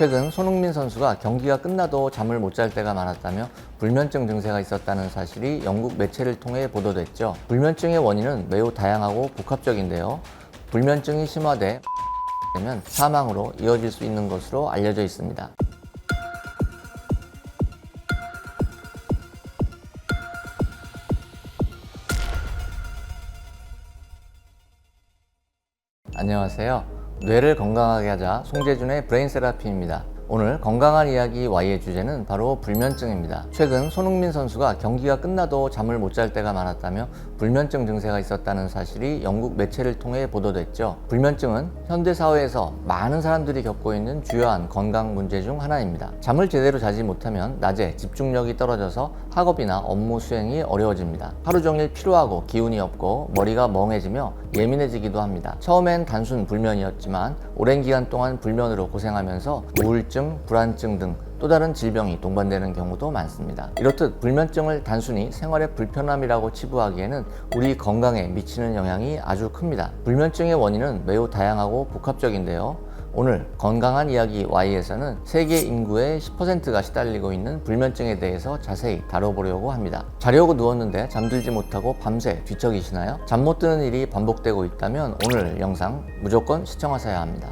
최근 손흥민 선수가 경기가 끝나도 잠을 못 잘 때가 많았다며 불면증 증세가 있었다는 사실이 영국 매체를 통해 보도됐죠. 불면증의 원인은 매우 다양하고 복합적인데요. 불면증이 심화돼 되면 사망으로 이어질 수 있는 것으로 알려져 있습니다. 안녕하세요. 뇌를 건강하게 하자 송재준의 브레인 세라피입니다. 오늘 건강한 이야기 Y의 주제는 바로 불면증입니다. 최근 손흥민 선수가 경기가 끝나도 잠을 못 잘 때가 많았다며 불면증 증세가 있었다는 사실이 영국 매체를 통해 보도됐죠. 불면증은 현대 사회에서 많은 사람들이 겪고 있는 주요한 건강 문제 중 하나입니다. 잠을 제대로 자지 못하면 낮에 집중력이 떨어져서 학업이나 업무 수행이 어려워집니다. 하루 종일 피로하고 기운이 없고 머리가 멍해지며 예민해지기도 합니다. 처음엔 단순 불면이었지만 오랜 기간 동안 불면으로 고생하면서 우울증, 불안증 등 또 다른 질병이 동반되는 경우도 많습니다. 이렇듯 불면증을 단순히 생활의 불편함이라고 치부하기에는 우리 건강에 미치는 영향이 아주 큽니다. 불면증의 원인은 매우 다양하고 복합적인데요. 오늘 건강한 이야기 Y에서는 세계 인구의 10%가 시달리고 있는 불면증에 대해서 자세히 다뤄보려고 합니다. 자려고 누웠는데 잠들지 못하고 밤새 뒤척이시나요? 잠 못 드는 일이 반복되고 있다면 오늘 영상 무조건 시청하셔야 합니다.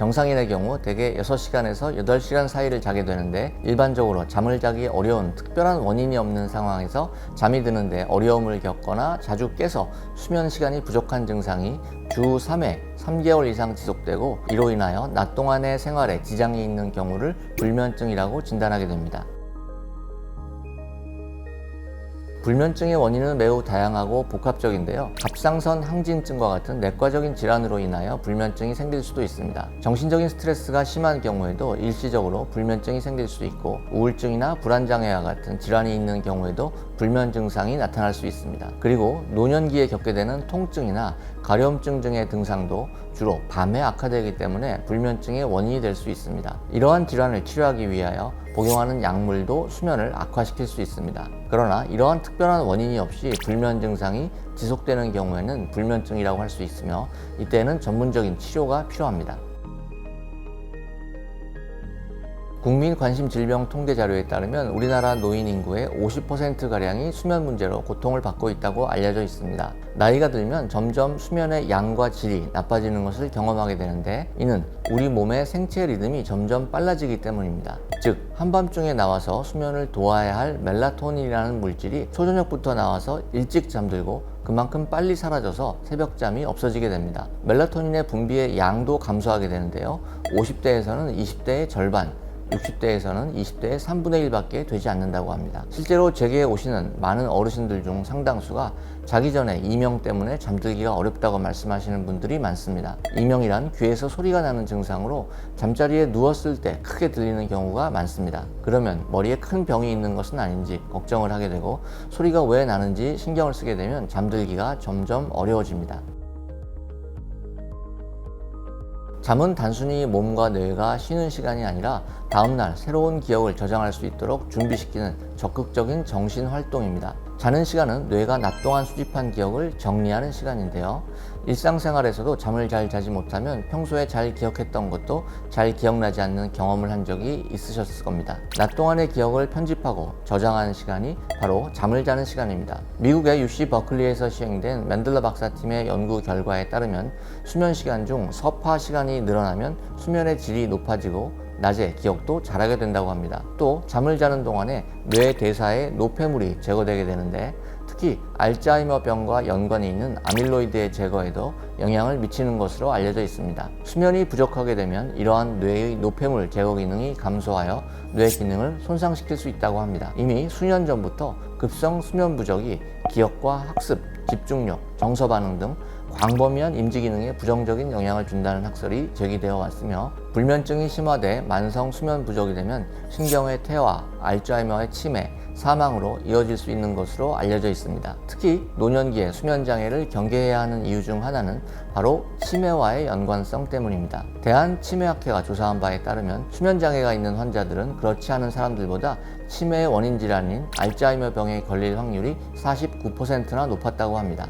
정상인의 경우 대개 6시간에서 8시간 사이를 자게 되는데 일반적으로 잠을 자기 어려운 특별한 원인이 없는 상황에서 잠이 드는데 어려움을 겪거나 자주 깨서 수면 시간이 부족한 증상이 주 3회 3개월 이상 지속되고 이로 인하여 낮 동안의 생활에 지장이 있는 경우를 불면증이라고 진단하게 됩니다. 불면증의 원인은 매우 다양하고 복합적인데요. 갑상선 항진증과 같은 내과적인 질환으로 인하여 불면증이 생길 수도 있습니다. 정신적인 스트레스가 심한 경우에도 일시적으로 불면증이 생길 수 있고 우울증이나 불안장애와 같은 질환이 있는 경우에도 불면 증상이 나타날 수 있습니다. 그리고 노년기에 겪게 되는 통증이나 가려움증 등의 증상도 주로 밤에 악화되기 때문에 불면증의 원인이 될 수 있습니다. 이러한 질환을 치료하기 위하여 복용하는 약물도 수면을 악화시킬 수 있습니다. 그러나 이러한 특별한 원인이 없이 불면 증상이 지속되는 경우에는 불면증이라고 할 수 있으며 이때는 전문적인 치료가 필요합니다. 국민 관심 질병 통계 자료에 따르면 우리나라 노인 인구의 50%가량이 수면 문제로 고통을 받고 있다고 알려져 있습니다. 나이가 들면 점점 수면의 양과 질이 나빠지는 것을 경험하게 되는데 이는 우리 몸의 생체 리듬이 점점 빨라지기 때문입니다. 즉, 한밤중에 나와서 수면을 도와야 할 멜라토닌이라는 물질이 초저녁부터 나와서 일찍 잠들고 그만큼 빨리 사라져서 새벽잠이 없어지게 됩니다. 멜라토닌의 분비의 양도 감소하게 되는데요. 50대에서는 20대의 절반, 60대에서는 20대의 3분의 1밖에 되지 않는다고 합니다. 실제로 제게 오시는 많은 어르신들 중 상당수가 자기 전에 이명 때문에 잠들기가 어렵다고 말씀하시는 분들이 많습니다. 이명이란 귀에서 소리가 나는 증상으로 잠자리에 누웠을 때 크게 들리는 경우가 많습니다. 그러면 머리에 큰 병이 있는 것은 아닌지 걱정을 하게 되고 소리가 왜 나는지 신경을 쓰게 되면 잠들기가 점점 어려워집니다. 잠은 단순히 몸과 뇌가 쉬는 시간이 아니라 다음날 새로운 기억을 저장할 수 있도록 준비시키는 적극적인 정신 활동입니다. 자는 시간은 뇌가 낮 동안 수집한 기억을 정리하는 시간인데요. 일상생활에서도 잠을 잘 자지 못하면 평소에 잘 기억했던 것도 잘 기억나지 않는 경험을 한 적이 있으셨을 겁니다. 낮 동안의 기억을 편집하고 저장하는 시간이 바로 잠을 자는 시간입니다. 미국의 UC 버클리에서 시행된 맨들러 박사팀의 연구 결과에 따르면 수면 시간 중 서파 시간이 늘어나면 수면의 질이 높아지고 낮에 기억도 잘하게 된다고 합니다. 또 잠을 자는 동안에 뇌 대사에 노폐물이 제거되게 되는데 특히 알츠하이머병과 연관이 있는 아밀로이드의 제거에도 영향을 미치는 것으로 알려져 있습니다. 수면이 부족하게 되면 이러한 뇌의 노폐물 제거 기능이 감소하여 뇌 기능을 손상시킬 수 있다고 합니다. 이미 수년 전부터 급성 수면 부족이 기억과 학습, 집중력, 정서 반응 등 광범위한 인지 기능에 부정적인 영향을 준다는 학설이 제기되어 왔으며 불면증이 심화돼 만성 수면 부족이 되면 신경의 퇴화, 알츠하이머의 치매, 사망으로 이어질 수 있는 것으로 알려져 있습니다. 특히 노년기에 수면 장애를 경계해야 하는 이유 중 하나는 바로 치매와의 연관성 때문입니다. 대한치매학회가 조사한 바에 따르면 수면 장애가 있는 환자들은 그렇지 않은 사람들보다 치매의 원인 질환인 알츠하이머 병에 걸릴 확률이 49%나 높았다고 합니다.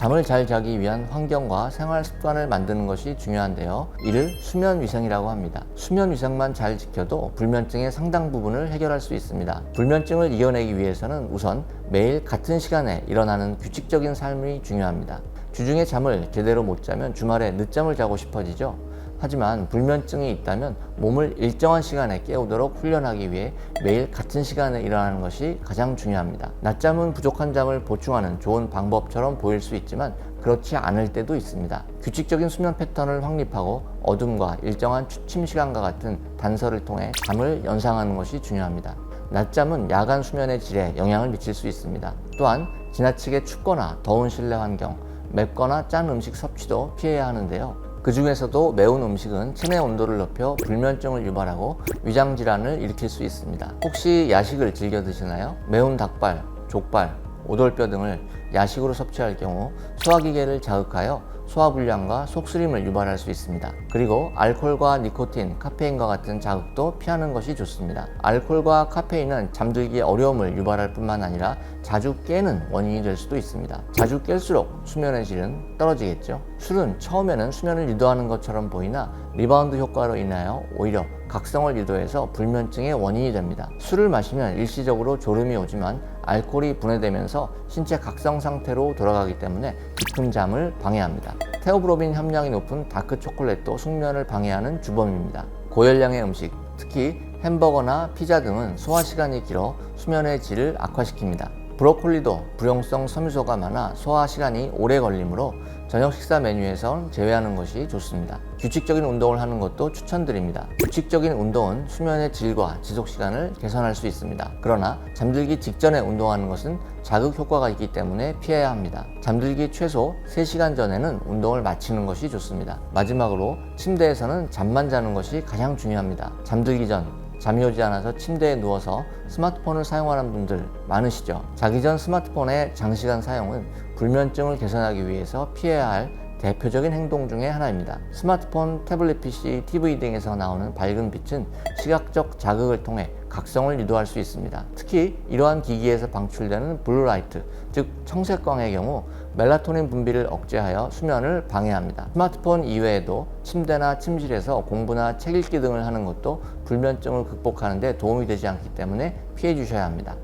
잠을 잘 자기 위한 환경과 생활 습관을 만드는 것이 중요한데요. 이를 수면 위생이라고 합니다. 수면 위생만 잘 지켜도 불면증의 상당 부분을 해결할 수 있습니다. 불면증을 이겨내기 위해서는 우선 매일 같은 시간에 일어나는 규칙적인 삶이 중요합니다. 주중에 잠을 제대로 못 자면 주말에 늦잠을 자고 싶어지죠. 하지만 불면증이 있다면 몸을 일정한 시간에 깨우도록 훈련하기 위해 매일 같은 시간에 일어나는 것이 가장 중요합니다. 낮잠은 부족한 잠을 보충하는 좋은 방법처럼 보일 수 있지만 그렇지 않을 때도 있습니다. 규칙적인 수면 패턴을 확립하고 어둠과 일정한 취침 시간과 같은 단서를 통해 잠을 연상하는 것이 중요합니다. 낮잠은 야간 수면의 질에 영향을 미칠 수 있습니다. 또한 지나치게 춥거나 더운 실내 환경, 맵거나 짠 음식 섭취도 피해야 하는데요. 그 중에서도 매운 음식은 체내 온도를 높여 불면증을 유발하고 위장 질환을 일으킬 수 있습니다. 혹시 야식을 즐겨 드시나요? 매운 닭발, 족발, 오돌뼈 등을 야식으로 섭취할 경우 소화기계를 자극하여 소화불량과 속쓰림을 유발할 수 있습니다. 그리고 알코올과 니코틴, 카페인과 같은 자극도 피하는 것이 좋습니다. 알코올과 카페인은 잠들기에 어려움을 유발할 뿐만 아니라 자주 깨는 원인이 될 수도 있습니다. 자주 깰수록 수면의 질은 떨어지겠죠. 술은 처음에는 수면을 유도하는 것처럼 보이나 리바운드 효과로 인하여 오히려 각성을 유도해서 불면증의 원인이 됩니다. 술을 마시면 일시적으로 졸음이 오지만 알코올이 분해되면서 신체 각성 상태로 돌아가기 때문에 깊은 잠을 방해합니다. 테오브로빈 함량이 높은 다크 초콜릿도 숙면을 방해하는 주범입니다. 고열량의 음식, 특히 햄버거나 피자 등은 소화 시간이 길어 수면의 질을 악화시킵니다. 브로콜리도 불용성 섬유소가 많아 소화 시간이 오래 걸리므로 저녁 식사 메뉴에선 제외하는 것이 좋습니다. 규칙적인 운동을 하는 것도 추천드립니다. 규칙적인 운동은 수면의 질과 지속 시간을 개선할 수 있습니다. 그러나 잠들기 직전에 운동하는 것은 자극 효과가 있기 때문에 피해야 합니다. 잠들기 최소 3시간 전에는 운동을 마치는 것이 좋습니다. 마지막으로 침대에서는 잠만 자는 것이 가장 중요합니다. 잠들기 전 잠이 오지 않아서 침대에 누워서 스마트폰을 사용하는 분들 많으시죠. 자기 전 스마트폰의 장시간 사용은 불면증을 개선하기 위해서 피해야 할 대표적인 행동 중의 하나입니다. 스마트폰, 태블릿 PC, TV 등에서 나오는 밝은 빛은 시각적 자극을 통해 각성을 유도할 수 있습니다. 특히 이러한 기기에서 방출되는 블루라이트, 즉 청색광의 경우 멜라토닌 분비를 억제하여 수면을 방해합니다. 스마트폰 이외에도 침대나 침실에서 공부나 책 읽기 등을 하는 것도 불면증을 극복하는 데 도움이 되지 않기 때문에 피해 주셔야 합니다.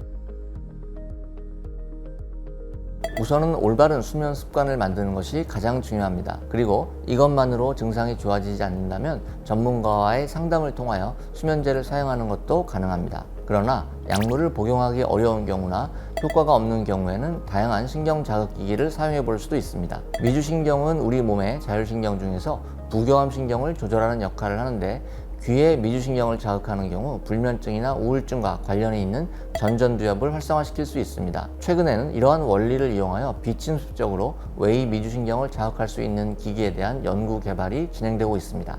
우선은 올바른 수면 습관을 만드는 것이 가장 중요합니다. 그리고 이것만으로 증상이 좋아지지 않는다면 전문가와의 상담을 통하여 수면제를 사용하는 것도 가능합니다. 그러나 약물을 복용하기 어려운 경우나 효과가 없는 경우에는 다양한 신경 자극기기를 사용해 볼 수도 있습니다. 미주신경은 우리 몸의 자율신경 중에서 부교감 신경을 조절하는 역할을 하는데 귀의 미주신경을 자극하는 경우 불면증이나 우울증과 관련이 있는 전전두엽을 활성화시킬 수 있습니다. 최근에는 이러한 원리를 이용하여 비침습적으로 외이 미주신경을 자극할 수 있는 기기에 대한 연구 개발이 진행되고 있습니다.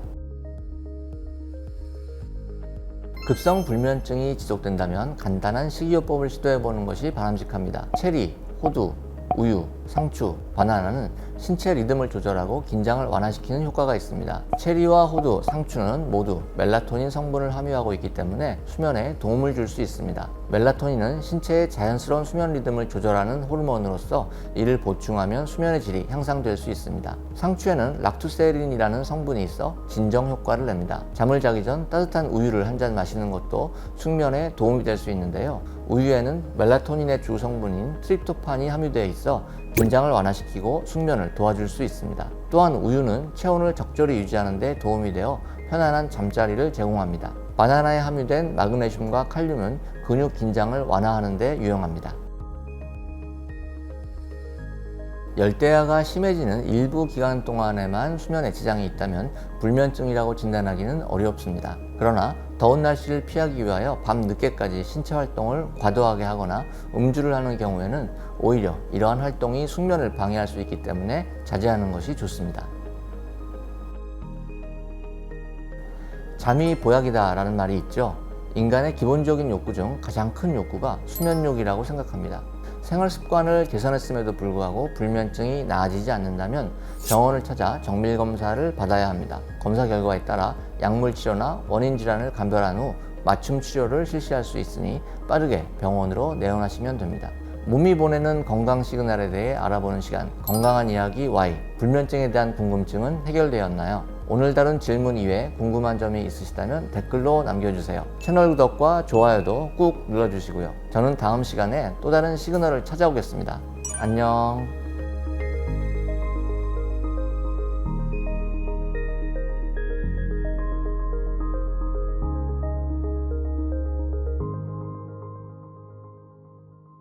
급성 불면증이 지속된다면 간단한 식이요법을 시도해 보는 것이 바람직합니다. 체리, 호두, 우유, 상추, 바나나는 신체 리듬을 조절하고 긴장을 완화시키는 효과가 있습니다. 체리와 호두, 상추는 모두 멜라토닌 성분을 함유하고 있기 때문에 수면에 도움을 줄 수 있습니다. 멜라토닌은 신체의 자연스러운 수면 리듬을 조절하는 호르몬으로서 이를 보충하면 수면의 질이 향상될 수 있습니다. 상추에는 락투세린이라는 성분이 있어 진정 효과를 냅니다. 잠을 자기 전 따뜻한 우유를 한 잔 마시는 것도 숙면에 도움이 될 수 있는데요. 우유에는 멜라토닌의 주 성분인 트립토판이 함유되어 있어 긴장을 완화시키고 숙면을 도와줄 수 있습니다. 또한 우유는 체온을 적절히 유지하는 데 도움이 되어 편안한 잠자리를 제공합니다. 바나나에 함유된 마그네슘과 칼륨은 근육 긴장을 완화하는 데 유용합니다. 열대야가 심해지는 일부 기간 동안에만 수면에 지장이 있다면 불면증이라고 진단하기는 어렵습니다. 그러나 더운 날씨를 피하기 위하여 밤 늦게까지 신체 활동을 과도하게 하거나 음주를 하는 경우에는 오히려 이러한 활동이 숙면을 방해할 수 있기 때문에 자제하는 것이 좋습니다. 잠이 보약이다 라는 말이 있죠. 인간의 기본적인 욕구 중 가장 큰 욕구가 수면욕이라고 생각합니다. 생활 습관을 개선했음에도 불구하고 불면증이 나아지지 않는다면 병원을 찾아 정밀 검사를 받아야 합니다. 검사 결과에 따라 약물 치료나 원인 질환을 감별한 후 맞춤 치료를 실시할 수 있으니 빠르게 병원으로 내원하시면 됩니다. 몸이 보내는 건강 시그널에 대해 알아보는 시간 건강한 이야기 Y 불면증에 대한 궁금증은 해결되었나요? 오늘 다룬 질문 이외에 궁금한 점이 있으시다면 댓글로 남겨주세요. 채널 구독과 좋아요도 꾹 눌러주시고요. 저는 다음 시간에 또 다른 시그널을 찾아오겠습니다. 안녕.